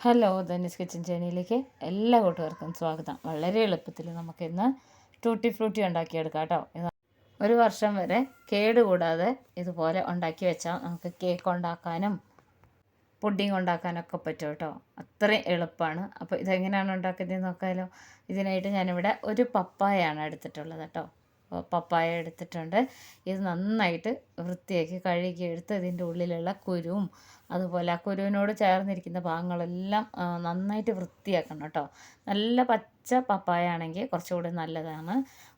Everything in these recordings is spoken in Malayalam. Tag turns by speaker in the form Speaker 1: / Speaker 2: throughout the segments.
Speaker 1: ഹലോ ധനുസ് കിച്ചൻ ചേനയിലേക്ക് എല്ലാ കൂട്ടുകാർക്കും സ്വാഗതം. വളരെ എളുപ്പത്തിൽ നമുക്കിന്ന് ടൂട്ടി ഫ്രൂട്ടി ഉണ്ടാക്കിയെടുക്കാം കേട്ടോ. ഒരു വർഷം വരെ കേടുകൂടാതെ ഇതുപോലെ ഉണ്ടാക്കി വെച്ചാൽ നമുക്ക് കേക്ക് ഉണ്ടാക്കാനും പുഡിങ് ഉണ്ടാക്കാനൊക്കെ പറ്റും കേട്ടോ. അത്രയും എളുപ്പമാണ്. അപ്പോൾ ഇതെങ്ങനെയാണ് ഉണ്ടാക്കുന്നത് നോക്കാമല്ലോ ഇതിനായിട്ട് ഞാനിവിടെ ഒരു പപ്പായാണ് എടുത്തിട്ടുള്ളത് കേട്ടോ. പപ്പായ എടുത്തിട്ടുണ്ട്. ഇത് നന്നായിട്ട് വൃത്തിയാക്കി കഴുകി എടുത്ത് ഇതിന്റെ ഉള്ളിലുള്ള കുരുവും അതുപോലെ ആ കുരുവിനോട് ചേർന്നിരിക്കുന്ന ഭാഗങ്ങളെല്ലാം നന്നായിട്ട് വൃത്തിയാക്കണം കേട്ടോ. നല്ല പച്ച പപ്പായ ആണെങ്കിൽ കുറച്ചുകൂടി നല്ലതാണ്.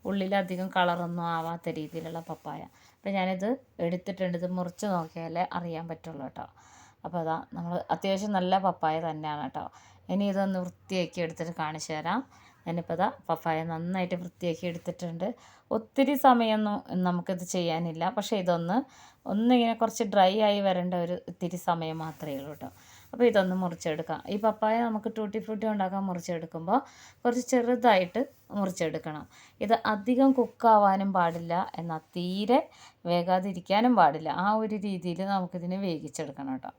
Speaker 1: ഉള്ളിലധികം കളറൊന്നും ആവാത്ത രീതിയിലുള്ള പപ്പായ. അപ്പം ഞാനിത് എടുത്തിട്ടുണ്ട്. ഇത് മുറിച്ച് നോക്കിയാലേ അറിയാൻ പറ്റുള്ളൂ കേട്ടോ. അപ്പോൾ അതാ നമ്മൾ അത്യാവശ്യം നല്ല പപ്പായ തന്നെയാണ് കേട്ടോ. ഇനി ഇതൊന്ന് വൃത്തിയാക്കി എടുത്തിട്ട് കാണിച്ചു തരാം. ഞാനിപ്പോൾ ഇതാ പപ്പായ നന്നായിട്ട് വൃത്തിയാക്കി എടുത്തിട്ടുണ്ട്. ഒത്തിരി സമയമൊന്നും നമുക്കിത് ചെയ്യാനില്ല. പക്ഷേ ഇതൊന്ന് ഒന്നിങ്ങനെ കുറച്ച് ഡ്രൈ ആയി വരേണ്ട ഒരു ഇത്തിരി സമയം മാത്രമേ ഉള്ളൂ കേട്ടോ. അപ്പോൾ ഇതൊന്ന് മുറിച്ചെടുക്കാം. ഈ പപ്പായ നമുക്ക് ടൂട്ടി ഫ്രൂട്ടി ഉണ്ടാക്കാൻ മുറിച്ചെടുക്കുമ്പോൾ കുറച്ച് ചെറുതായിട്ട് മുറിച്ചെടുക്കണം. ഇത് അധികം കുക്കാവാനും പാടില്ല. എന്നാൽ തീരെ വേകാതിരിക്കാനും പാടില്ല. ആ ഒരു രീതിയിൽ നമുക്കിതിനെ വേവിച്ചെടുക്കണം കേട്ടോ.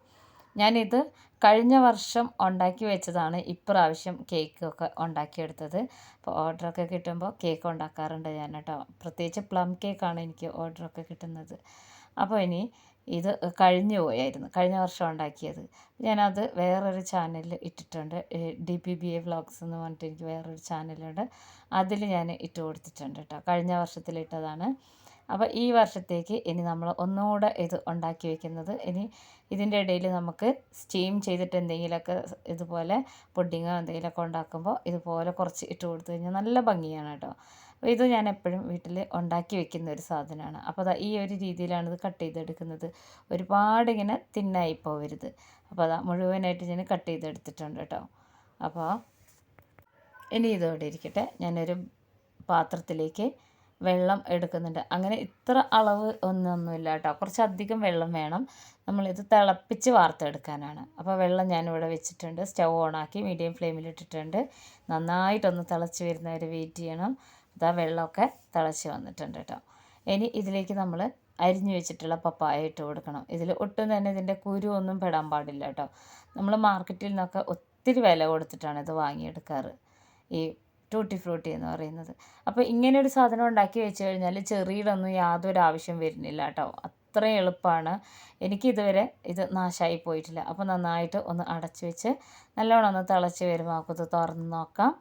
Speaker 1: ഞാനിത് കഴിഞ്ഞ വർഷം ഉണ്ടാക്കി വെച്ചതാണ്. ഇപ്രാവശ്യം കേക്കൊക്കെ ഉണ്ടാക്കിയെടുത്തത്. അപ്പോൾ ഓർഡറൊക്കെ കിട്ടുമ്പോൾ കേക്ക് ഉണ്ടാക്കാറുണ്ട് ഞാൻ കേട്ടോ. പ്രത്യേകിച്ച് പ്ലം കേക്കാണ് എനിക്ക് ഓർഡറൊക്കെ കിട്ടുന്നത്. അപ്പോൾ ഇനി ഇത് കഴിഞ്ഞു പോയായിരുന്നു. കഴിഞ്ഞ വർഷം ഉണ്ടാക്കിയത്. ഞാനത് വേറൊരു ചാനലിൽ ഇട്ടിട്ടുണ്ട്. D P B A vlogs എന്ന് പറഞ്ഞിട്ട് എനിക്ക് വേറൊരു ചാനലുണ്ട്. അതിൽ ഞാൻ ഇട്ട് കൊടുത്തിട്ടുണ്ട് കേട്ടോ. കഴിഞ്ഞ വർഷത്തിലിട്ടതാണ് അപ്പോൾ ഈ വർഷത്തേക്ക് ഇനി നമ്മൾ ഒന്നുകൂടെ ഇത് ഉണ്ടാക്കി വെക്കുന്നത്. ഇനി ഇതിന്റെ ഇടയിൽ നമുക്ക് സ്റ്റീം ചെയ്തിട്ട് എന്തെങ്കിലുമൊക്കെ ഇതുപോലെ പുഡിങ്ങോ എന്തെങ്കിലുമൊക്കെ ഉണ്ടാക്കുമ്പോൾ ഇതുപോലെ കുറച്ച് ഇട്ട് കൊടുത്തു കഴിഞ്ഞാൽ നല്ല ഭംഗിയാണ് കേട്ടോ. അപ്പോൾ ഇത് ഞാൻ എപ്പോഴും വീട്ടിൽ ഉണ്ടാക്കി വെക്കുന്ന ഒരു സാധനമാണ്. അപ്പോൾ അതാ ഈ ഒരു രീതിയിലാണ് ഇത് കട്ട് ചെയ്തെടുക്കുന്നത്. ഒരുപാട് ഇങ്ങനെ തിന്നായി പോവരുത്. അപ്പോൾ അതാ മുഴുവനായിട്ട് ഞാൻ കട്ട് ചെയ്തെടുത്തിട്ടുണ്ട് കേട്ടോ. അപ്പോൾ ഇനി ഇതോടെ ഇരിക്കട്ടെ. ഞാനൊരു പാത്രത്തിലേക്ക് വെള്ളം എടുക്കുന്നുണ്ട്. അങ്ങനെ ഇത്ര അളവ് ഒന്നൊന്നുമില്ല കേട്ടോ കുറച്ചധികം വെള്ളം വേണം. നമ്മളിത് തിളപ്പിച്ച് വാർത്തെടുക്കാനാണ്. അപ്പോൾ വെള്ളം ഞാനിവിടെ വെച്ചിട്ടുണ്ട്. സ്റ്റൗ ഓണാക്കി മീഡിയം ഫ്ലെയിമിലിട്ടിട്ടുണ്ട് നന്നായിട്ടൊന്ന് തിളച്ച് വരുന്നവരെ വെയിറ്റ് ചെയ്യണം. അതാ വെള്ളമൊക്കെ തിളച്ച് വന്നിട്ടുണ്ട് കേട്ടോ. ഇനി ഇതിലേക്ക് നമ്മൾ അരിഞ്ഞു വെച്ചിട്ടുള്ള പപ്പായ ഇട്ട് കൊടുക്കണം. ഇതിൽ ഒട്ടും തന്നെ ഇതിന്റെ കുരു ഒന്നും പെടാൻ പാടില്ല കേട്ടോ. നമ്മൾ മാർക്കറ്റിൽ നിന്നൊക്കെ ഒത്തിരി വില കൊടുത്തിട്ടാണ് ഇത് വാങ്ങിയെടുക്കാറ്. ഈ ടൂട്ടി ഫ്രൂട്ടി എന്ന് പറയുന്നത്. അപ്പോൾ ഇങ്ങനെ ഒരു സാധനം ഉണ്ടാക്കി വെച്ച് കഴിഞ്ഞാൽ ചെറിയിടൊന്നും യാതൊരു ആവശ്യം വരുന്നില്ല കേട്ടോ. അത്രയും എളുപ്പമാണ് എനിക്കിതുവരെ ഇത് നാശമായി പോയിട്ടില്ല. അപ്പോൾ നന്നായിട്ട് ഒന്ന് അടച്ചു വെച്ച് നല്ലോണം ഒന്ന് തിളച്ച് വരുമ്പോൾ നമുക്കത് തുറന്ന് നോക്കാം.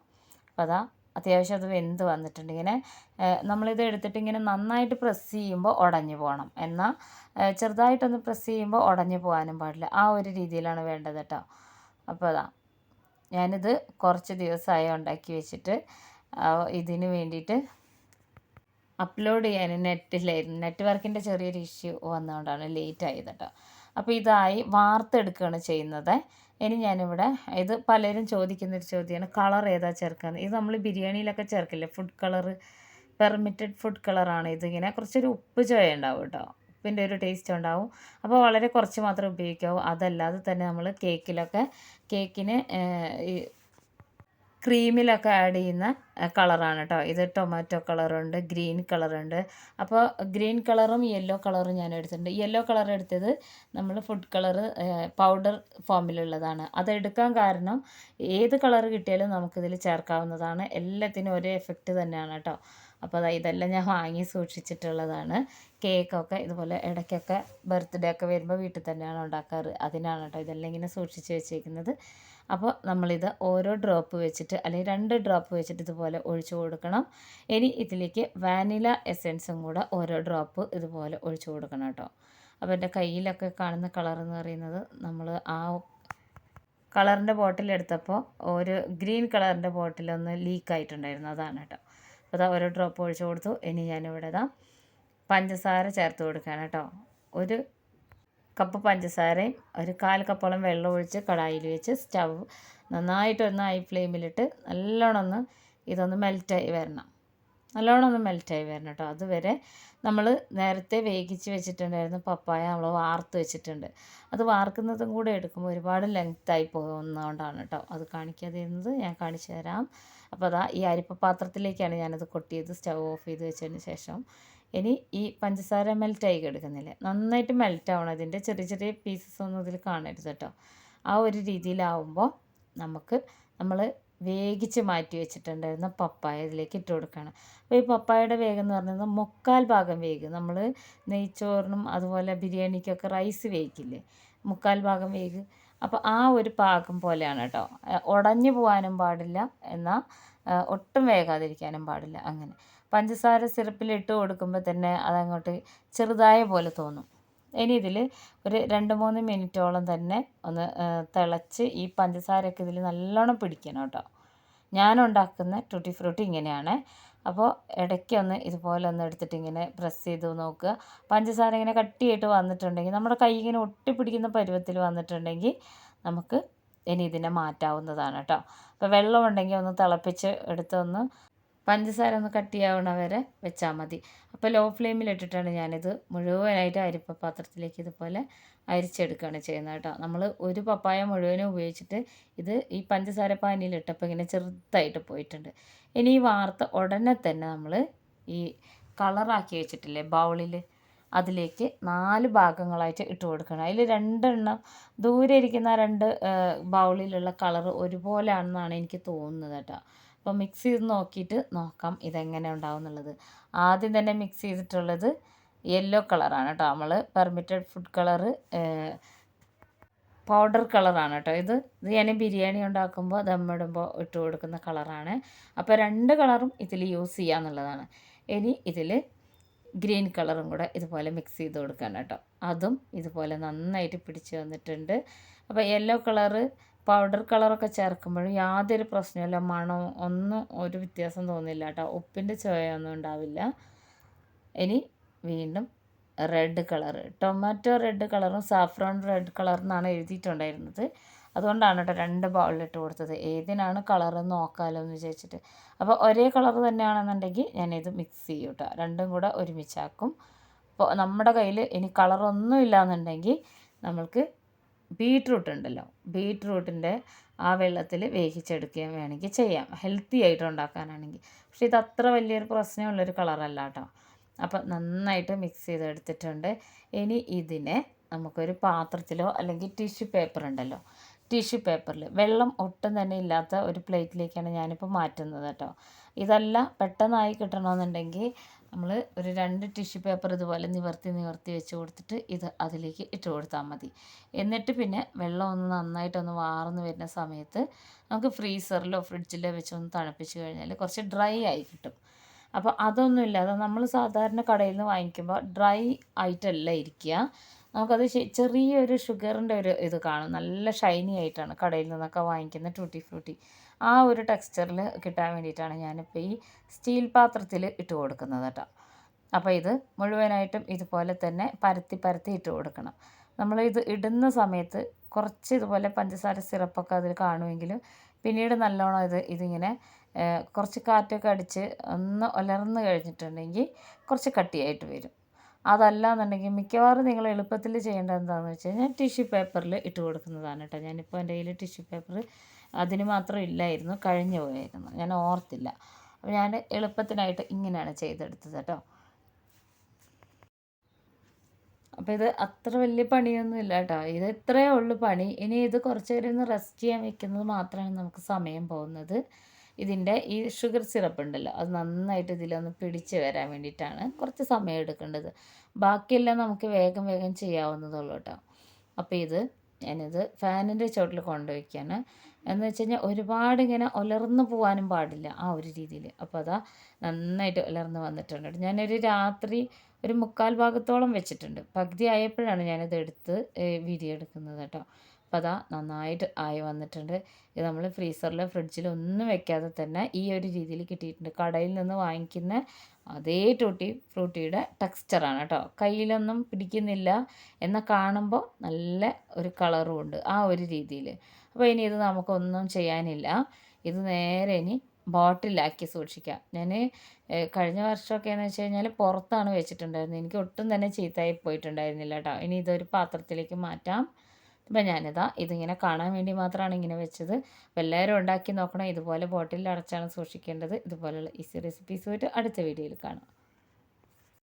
Speaker 1: അപ്പോൾ അതാ അത്യാവശ്യം അത് വെന്ത് വന്നിട്ടുണ്ട്. ഇങ്ങനെ നമ്മളിത് എടുത്തിട്ട് ഇങ്ങനെ നന്നായിട്ട് പ്രസ് ചെയ്യുമ്പോൾ ഉടഞ്ഞു പോകണം എന്നാൽ ചെറുതായിട്ടൊന്ന് പ്രസ് ചെയ്യുമ്പോൾ ഉടഞ്ഞു പോകാനും പാടില്ല. ആ ഒരു രീതിയിലാണ് വേണ്ടത് കേട്ടോ. അപ്പോൾ അതാ ഞാനിത് കുറച്ച് ദിവസമായി ഉണ്ടാക്കി വെച്ചിട്ട് ഇതിന് വേണ്ടിയിട്ട് അപ്ലോഡ് ചെയ്യാൻ നെറ്റിലായിരുന്നു നെറ്റ്വർക്കിന്റെ ചെറിയൊരു ഇഷ്യൂ വന്നതുകൊണ്ടാണ് ലേറ്റ് ആയത് കേട്ടോ. അപ്പോൾ ഇതായി വാർത്തെടുക്കുകയാണ് ചെയ്യുന്നത്. ഇനി ഞാനിവിടെ ഇത് പലരും ചോദിക്കുന്നൊരു ചോദ്യമാണ് കളർ ഏതാ ചേർക്കുന്നത് ഇത് നമ്മൾ ബിരിയാണിയിലൊക്കെ ചേർക്കില്ലേ? ഫുഡ് കളർ പെർമിറ്റഡ് ഫുഡ് കളറാണ് ഇതിങ്ങനെ കുറച്ചൊരു ഉപ്പ് ചോയ ഉണ്ടാവും കേട്ടോ. ഉപ്പിന്റെ ഒരു ടേസ്റ്റ് ഉണ്ടാവും. അപ്പോൾ വളരെ കുറച്ച് മാത്രമേ ഉപയോഗിക്കാവൂ. അതല്ലാതെ തന്നെ നമ്മൾ കേക്കിലൊക്കെ കേക്കിന് ഈ ക്രീമിലൊക്കെ ആഡ് ചെയ്യുന്ന കളറാണ് കേട്ടോ. ഇത് ടൊമാറ്റോ കളറുണ്ട് ഗ്രീൻ കളറുണ്ട് അപ്പോൾ ഗ്രീൻ കളറും യെല്ലോ കളറും ഞാൻ എടുത്തിട്ടുണ്ട്. യെല്ലോ കളർ എടുത്തത് നമ്മൾ ഫുഡ് കളർ പൗഡർ ഫോമിലുള്ളതാണ് അതെടുക്കാൻ കാരണം ഏത് കളർ കിട്ടിയാലും നമുക്കിതിൽ ചേർക്കാവുന്നതാണ്. എല്ലാത്തിനും ഒരേ എഫക്റ്റ് തന്നെയാണ് കേട്ടോ. അപ്പോൾ ഇതെല്ലാം ഞാൻ വാങ്ങി സൂക്ഷിച്ചിട്ടുള്ളതാണ്. കേക്കൊക്കെ ഇതുപോലെ ഇടയ്ക്കൊക്കെ ബർത്ത്ഡേ ഒക്കെ വരുമ്പോൾ വീട്ടിൽ തന്നെയാണ് ഉണ്ടാക്കാറ്. അതിനാണ് കേട്ടോ ഇതെല്ലാം ഇങ്ങനെ സൂക്ഷിച്ച് വെച്ചേക്കുന്നത്. അപ്പോൾ നമ്മളിത് ഓരോ ഡ്രോപ്പ് വെച്ചിട്ട് അല്ലെങ്കിൽ രണ്ട് ഡ്രോപ്പ് വെച്ചിട്ട് ഇതുപോലെ ഒഴിച്ചു കൊടുക്കണം. ഇനി ഇതിലേക്ക് വാനില എസെൻസും കൂടെ ഓരോ ഡ്രോപ്പ് ഇതുപോലെ ഒഴിച്ചു കൊടുക്കണം കേട്ടോ അപ്പോൾ എന്റെ കയ്യിലൊക്കെ കാണുന്ന കളർ എന്ന് പറയുന്നത് നമ്മൾ ആ കളറിന്റെ ബോട്ടിൽ എടുത്തപ്പോൾ ഒരു ഗ്രീൻ കളറിന്റെ ബോട്ടിലൊന്ന് ലീക്കായിട്ടുണ്ടായിരുന്നു. അതാണ് കേട്ടോ അപ്പോൾ ഒരു ഡ്രോപ്പ് ഒഴിച്ചു കൊടുത്തു. ഇനി ഞാനിവിടെ ഇതാ പഞ്ചസാര ചേർത്ത് കൊടുക്കുകയാണ് കേട്ടോ. ഒരു കപ്പ് പഞ്ചസാരയും ഒരു കാൽ കപ്പോളം വെള്ളം ഒഴിച്ച് കടായിൽ വെച്ച് സ്റ്റവ് നന്നായിട്ടൊന്ന് ഹൈ ഫ്ലെയിമിലിട്ട് നല്ലോണം ഒന്ന് ഇതൊന്ന് മെൽറ്റായി വരണം. നല്ലോണം ഒന്ന് മെൽറ്റായി വരണം കേട്ടോ. അതുവരെ നമ്മൾ നേരത്തെ വേവിച്ച് വെച്ചിട്ടുണ്ടായിരുന്നു പപ്പായ നമ്മൾ വാർത്ത് വെച്ചിട്ടുണ്ട്. അത് വാർക്കുന്നതും കൂടെ എടുക്കുമ്പോൾ ഒരുപാട് ലെങ്ത്തായി പോകുന്നതുകൊണ്ടാണ് കേട്ടോ. അത് കാണിക്കാതിരുന്നത്. ഞാൻ കാണിച്ചു തരാം. അപ്പോൾ അതാ ഈ അരിപ്പ പാത്രത്തിലേക്കാണ് ഞാനത് കൊട്ടിയത് സ്റ്റൗ ഓഫ് ചെയ്ത് വെച്ചതിന് ശേഷം. ഇനി ഈ പഞ്ചസാര മെൽറ്റായി കിടക്കുന്നില്ലേ? നന്നായിട്ട് മെൽറ്റ് ഇതിന്റെ. ചെറിയ ചെറിയ പീസസ് ഒന്നും ഇതിൽ കാണരുത് കേട്ടോ. ആ ഒരു രീതിയിലാവുമ്പോൾ നമുക്ക് നമ്മൾ വേഗിച്ച് മാറ്റി വെച്ചിട്ടുണ്ടായിരുന്ന പപ്പായ ഇതിലേക്ക് ഇട്ട് കൊടുക്കണം. അപ്പോൾ ഈ പപ്പായയുടെ വേഗം എന്ന് പറയുന്നത് മുക്കാൽ ഭാഗം വേഗം നമ്മൾ നെയ്ച്ചോറിനും അതുപോലെ ബിരിയാണിക്കൊക്കെ റൈസ് വേവിക്കില്ലേ? മുക്കാൽ ഭാഗം വേഗ് അപ്പോൾ ആ ഒരു പാകം പോലെയാണ് കേട്ടോ ഉടഞ്ഞു പോകാനും പാടില്ല എന്നാൽ ഒട്ടും വേകാതിരിക്കാനും പാടില്ല അങ്ങനെ. പഞ്ചസാര സിറപ്പിലിട്ട് കൊടുക്കുമ്പോൾ തന്നെ അതങ്ങോട്ട് ചെറുതായ പോലെ തോന്നും. ഇനി ഇതിൽ ഒരു രണ്ട് മൂന്ന് മിനിറ്റോളം തന്നെ ഒന്ന് തിളച്ച് ഈ പഞ്ചസാരയൊക്കെ ഇതിൽ നല്ലോണം പിടിക്കണം കേട്ടോ ഞാൻ ഉണ്ടാക്കുന്ന ടൂട്ടി ഫ്രൂട്ടി ഇങ്ങനെയാണ്. അപ്പോൾ ഇടയ്ക്കൊന്ന് ഇതുപോലെ ഒന്ന് എടുത്തിട്ട് ഇങ്ങനെ പ്രസ് ചെയ്ത് നോക്കുക. പഞ്ചസാര ഇങ്ങനെ കട്ടിയായിട്ട് വന്നിട്ടുണ്ടെങ്കിൽ നമ്മുടെ കൈ ഇങ്ങനെ ഒട്ടിപ്പിടിക്കുന്ന പരുവത്തിൽ വന്നിട്ടുണ്ടെങ്കിൽ നമുക്ക് ഇനി ഇതിനെ മാറ്റാവുന്നതാണ് കേട്ടോ. അപ്പോൾ വെള്ളം ഉണ്ടെങ്കിൽ ഒന്ന് തിളപ്പിച്ച് എടുത്തൊന്ന് പഞ്ചസാര ഒന്ന് കട്ടിയാവണ വരെ വെച്ചാൽ മതി. അപ്പോൾ ലോ ഫ്ലെയിമിൽ ഇട്ടിട്ടാണ് ഞാനിത് മുഴുവനായിട്ട് അരിപ്പ പാത്രത്തിലേക്ക് ഇതുപോലെ അരിച്ചെടുക്കുകയാണ് ചെയ്യുന്നത് കേട്ടോ. നമ്മൾ ഒരു പപ്പായ മുഴുവനും ഉപയോഗിച്ചിട്ട് ഇത് ഈ പഞ്ചസാര പാനിയിലിട്ടപ്പോൾ ഇങ്ങനെ ചെറുതായിട്ട് പോയിട്ടുണ്ട്. ഇനി ഈ വാർത്ത ഉടനെ തന്നെ നമ്മൾ ഈ കളറാക്കി വെച്ചിട്ടില്ലേ ബൗളിൽ അതിലേക്ക് നാല് ഭാഗങ്ങളായിട്ട് ഇട്ട് കൊടുക്കണം. അതിൽ രണ്ടെണ്ണം ദൂരെ ഇരിക്കുന്ന രണ്ട് ബൗളിലുള്ള കളർ ഒരുപോലെ ആണെന്നാണ് എനിക്ക് തോന്നുന്നത് കേട്ടോ. അപ്പോൾ മിക്സ് ചെയ്ത് നോക്കിയിട്ട് നോക്കാം ഇതെങ്ങനെ ഉണ്ടാവും എന്നുള്ളത് ആദ്യം തന്നെ മിക്സ് ചെയ്തിട്ടുള്ളത് യെല്ലോ കളറാണ് കേട്ടോ. നമ്മൾ പെർമിറ്റഡ് ഫുഡ് കളറ് പൗഡർ കളറാണ് കേട്ടോ. ഇത് ഇത് ഞാൻ ബിരിയാണി ഉണ്ടാക്കുമ്പോൾ ദമ്മിടുമ്പോൾ ഇട്ട് കൊടുക്കുന്ന കളറാണ് അപ്പോൾ രണ്ട് കളറും ഇതിൽ യൂസ് ചെയ്യാന്നുള്ളതാണ്. ഇനി ഇതിൽ ഗ്രീൻ കളറും കൂടെ ഇതുപോലെ മിക്സ് ചെയ്ത് കൊടുക്കാൻ കേട്ടോ. അതും ഇതുപോലെ നന്നായിട്ട് പിടിച്ച് വന്നിട്ടുണ്ട്. അപ്പോൾ യെല്ലോ കളറ് പൗഡർ കളറൊക്കെ ചേർക്കുമ്പോഴും യാതൊരു പ്രശ്നമില്ല മണവും ഒന്നും ഒരു വ്യത്യാസം തോന്നില്ല കേട്ടോ. ഉപ്പിന്റെ ചുവയൊന്നും ഉണ്ടാവില്ല. ഇനി വീണ്ടും റെഡ് കളർ ടൊമാറ്റോ റെഡ് കളറും സാഫ്രോൺ റെഡ് കളറിനാണ് എഴുതിയിട്ടുണ്ടായിരുന്നത്. അതുകൊണ്ടാണ് കേട്ടോ രണ്ട് ബൗളിലിട്ട് കൊടുത്തത്. ഏതിനാണ് കളർ നോക്കാമല്ലോ എന്ന് വിചാരിച്ചിട്ട്. അപ്പോൾ ഒരേ കളർ തന്നെയാണെന്നുണ്ടെങ്കിൽ ഞാനിത് മിക്സ് ചെയ്യും കേട്ടോ. രണ്ടും കൂടെ ഒരുമിച്ചാക്കും. അപ്പോൾ നമ്മുടെ കയ്യിൽ ഇനി കളറൊന്നും ഇല്ലയെന്നുണ്ടെങ്കിൽ നമ്മൾക്ക് ബീട്രൂട്ട് ഉണ്ടല്ലോ ബീട്രൂട്ടിന്റെ ആ വെള്ളത്തിൽ വേവിച്ചെടുക്കുകയും വേണമെങ്കിൽ ചെയ്യാം. ഹെൽത്തി ആയിട്ട് ഉണ്ടാക്കാനാണെങ്കിൽ. പക്ഷേ ഇത് അത്ര വലിയൊരു പ്രശ്നമുള്ളൊരു കളറല്ല കേട്ടോ. അപ്പം നന്നായിട്ട് മിക്സ് ചെയ്തെടുത്തിട്ടുണ്ട്. ഇനി ഇതിനെ നമുക്കൊരു പാത്രത്തിലോ അല്ലെങ്കിൽ ടിഷ്യൂ പേപ്പർ ഉണ്ടല്ലോ. ടിഷ്യൂ പേപ്പറിൽ വെള്ളം ഒട്ടും തന്നെ ഇല്ലാത്ത ഒരു പ്ലേറ്റിലേക്കാണ് ഞാനിപ്പോൾ മാറ്റുന്നത് കേട്ടോ. ഇതല്ല പെട്ടെന്നായി കിട്ടണമെന്നുണ്ടെങ്കിൽ നമ്മൾ ഒരു രണ്ട് ടിഷ്യൂ പേപ്പർ ഇതുപോലെ നിവർത്തി നിവർത്തി വെച്ച് കൊടുത്തിട്ട് ഇത് അതിലേക്ക് ഇട്ട് കൊടുത്താൽ മതി. എന്നിട്ട് പിന്നെ വെള്ളം ഒന്ന് നന്നായിട്ടൊന്ന് വാർന്ന് വരുന്ന സമയത്ത് നമുക്ക് ഫ്രീസറിലോ ഫ്രിഡ്ജിലോ വെച്ച് ഒന്ന് തണുപ്പിച്ച് കഴിഞ്ഞാൽ കുറച്ച് ഡ്രൈ ആയി കിട്ടും. അപ്പോൾ അതൊന്നും ഇല്ലാതെ നമ്മൾ സാധാരണ കടയിൽ നിന്ന് വാങ്ങിക്കുമ്പോൾ ഡ്രൈ ആയിട്ടല്ല ഇരിക്കുക. നമുക്കത് ചെറിയൊരു ഷുഗറിന്റെ ഒരു ഇത് കാണും. നല്ല ഷൈനി ആയിട്ടാണ് കടയിൽ നിന്നൊക്കെ വാങ്ങിക്കുന്ന ടൂട്ടി ഫ്രൂട്ടി ആ ഒരു ടെക്സ്ചറിൽ കിട്ടാൻ വേണ്ടിയിട്ടാണ് ഞാനിപ്പോൾ ഈ സ്റ്റീൽ പാത്രത്തിൽ ഇട്ട് കൊടുക്കുന്നത് കേട്ടോ. അപ്പോൾ ഇത് മുഴുവനായിട്ടും ഇതുപോലെ തന്നെ പരത്തി പരത്തി ഇട്ട് കൊടുക്കണം. നമ്മൾ ഇത് ഇടുന്ന സമയത്ത് കുറച്ച് ഇതുപോലെ പഞ്ചസാര സിറപ്പൊക്കെ അതിൽ കാണുമെങ്കിലും പിന്നീട് നല്ലോണം ഇത് ഇതിങ്ങനെ കുറച്ച് കാറ്റൊക്കെ അടിച്ച് ഒന്ന് ഉലർന്ന് കഴിഞ്ഞിട്ടുണ്ടെങ്കിൽ കുറച്ച് കട്ടിയായിട്ട് വരും. അതല്ല എന്നുണ്ടെങ്കിൽ മിക്കവാറും നിങ്ങൾ എളുപ്പത്തിൽ ചെയ്യേണ്ടത് എന്താണെന്ന് വെച്ച് കഴിഞ്ഞാൽ ടിഷ്യൂ പേപ്പറിൽ ഇട്ട് കൊടുക്കുന്നതാണ് കേട്ടോ. ഞാനിപ്പോൾ എന്റെ കയ്യിൽ ടിഷ്യൂ പേപ്പർ അതിന് മാത്രം ഇല്ലായിരുന്നു കഴിഞ്ഞു പോയായിരുന്നു ഞാൻ ഓർത്തില്ല. അപ്പോൾ ഞാൻ എളുപ്പത്തിനായിട്ട് ഇങ്ങനെയാണ് ചെയ്തെടുത്തത് കേട്ടോ. അപ്പോൾ ഇത് അത്ര വലിയ പണിയൊന്നും ഇല്ല കേട്ടോ. ഇത് ഇത്രയേ ഉള്ളൂ പണി. ഇനി ഇത് കുറച്ച് നേരം ഒന്ന് റെസ്റ്റ് ചെയ്യാൻ വെക്കുന്നത് മാത്രമാണ് നമുക്ക് സമയം പോകുന്നത്. ഇതിന്റെ ഈ ഷുഗർ സിറപ്പ് ഉണ്ടല്ലോ അത് നന്നായിട്ട് ഇതിലൊന്ന് പിടിച്ച് വരാൻ വേണ്ടിയിട്ടാണ് കുറച്ച് സമയം എടുക്കേണ്ടത്. ബാക്കിയെല്ലാം നമുക്ക് വേഗം വേഗം ചെയ്യാവുന്നതുള്ളൂ കേട്ടോ. അപ്പോൾ ഇത് ഞാനിത് ഫാനിന്റെ ചോട്ടിൽ കൊണ്ടുവയ്ക്കുകയാണ് എന്ന് വെച്ച് കഴിഞ്ഞാൽ ഒരുപാട് ഇങ്ങനെ ഉലർന്നു പോകാനും പാടില്ല ആ ഒരു രീതിയിൽ. അപ്പോൾ അതാ നന്നായിട്ട് ഉലർന്ന് വന്നിട്ടുണ്ട് ഞാനൊരു രാത്രി ഒരു മുക്കാൽ ഭാഗത്തോളം വെച്ചിട്ടുണ്ട്. പകുതി ആയപ്പോഴാണ് ഞാനിത് എടുത്ത് വീഡിയോ എടുക്കുന്നത് കേട്ടോ. അപ്പോൾ അതാ നന്നായിട്ട് ആയി വന്നിട്ടുണ്ട്. ഇത് നമ്മൾ ഫ്രീസറിൽ ഫ്രിഡ്ജിൽ ഒന്നും വെക്കാതെ തന്നെ ഈ ഒരു രീതിയിൽ കിട്ടിയിട്ടുണ്ട്. കടയിൽ നിന്ന് വാങ്ങിക്കുന്ന അതേ ടൂട്ടി ഫ്രൂട്ടിയുടെ ടെക്സ്ചറാണ് കേട്ടോ. കയ്യിലൊന്നും പിടിക്കുന്നില്ല എന്നാൽ കാണുമ്പോൾ നല്ല ഒരു കളറും ഉണ്ട് ആ ഒരു രീതിയിൽ. അപ്പോൾ ഇനി ഇത് നമുക്കൊന്നും ചെയ്യാനില്ല. ഇത് നേരെ ഇനി ബോട്ടിലാക്കി സൂക്ഷിക്കാം. ഞാൻ കഴിഞ്ഞ വർഷമൊക്കെ എന്ന് വെച്ച് കഴിഞ്ഞാൽ പുറത്താണ് വെച്ചിട്ടുണ്ടായിരുന്നത്. എനിക്ക് ഒട്ടും തന്നെ ചീത്തയായി പോയിട്ടുണ്ടായിരുന്നില്ല കേട്ടോ. ഇനി ഇതൊരു പാത്രത്തിലേക്ക് മാറ്റാം. അപ്പം ഞാനിതാ ഇതിങ്ങനെ കാണാൻ വേണ്ടി മാത്രമാണ് ഇങ്ങനെ വെച്ചത്. എല്ലാവരും ഉണ്ടാക്കി നോക്കണം. ഇതുപോലെ ബോട്ടിലിൽ അടച്ചാണ് സൂക്ഷിക്കേണ്ടത്. ഇതുപോലെയുള്ള ഈസി റെസിപ്പീസുമായിട്ട് അടുത്ത വീഡിയോയിൽ കാണാം.